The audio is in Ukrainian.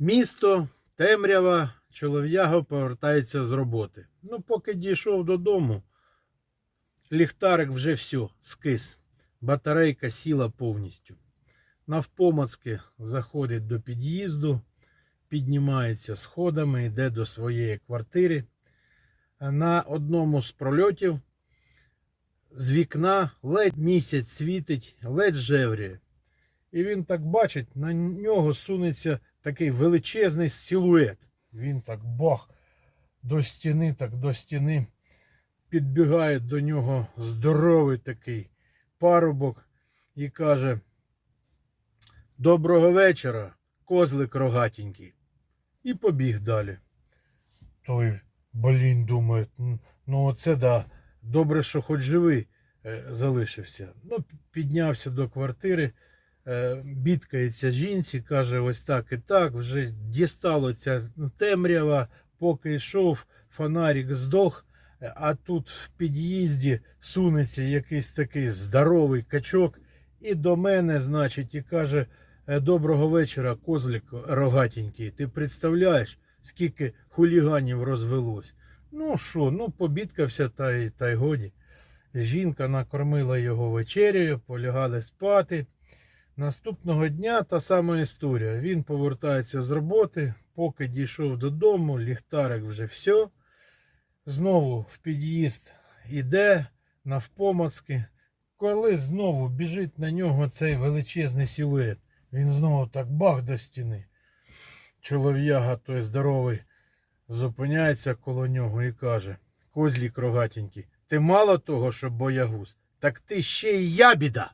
Місто, темрява, чолов'яга повертається з роботи. Ну, поки дійшов додому, ліхтарик вже все, скис. Батарейка сіла повністю. Навпомацки заходить до під'їзду, піднімається сходами, йде до своєї квартири. На одному з прольотів з вікна ледь місяць світить, ледь жевріє. І він так бачить, на нього сунеться такий величезний силует. Він так бах до стіни, так до стіни. Підбігає до нього здоровий такий парубок і каже: Доброго вечора, козлик рогатенький. І побіг далі. Той, блін, думає, ну оце да, добре, що хоч живий е, залишився. Ну, піднявся до квартири, бідкається жінці, каже, ось так і так, вже дістало ця темрява, поки йшов, фонарик здох, е, а тут в під'їзді сунеться якийсь такий здоровий качок, і до мене, значить, і каже, «Е, доброго вечора, козлик рогатенький, ти представляєш, скільки хуліганів розвелось? Ну що, ну побідкався та й годі. Жінка накормила його вечерею, полягали спати. Наступного дня та сама історія. Він повертається з роботи, поки дійшов додому, ліхтарик вже все. Знову в під'їзд іде навпомацки. Коли знову біжить на нього цей величезний силует, він знову так бах до стіни. Чолов'яга той здоровий зупиняється коло нього і каже: Козлік рогатенький, ти мало того, що боягуз, так ти ще й ябіда.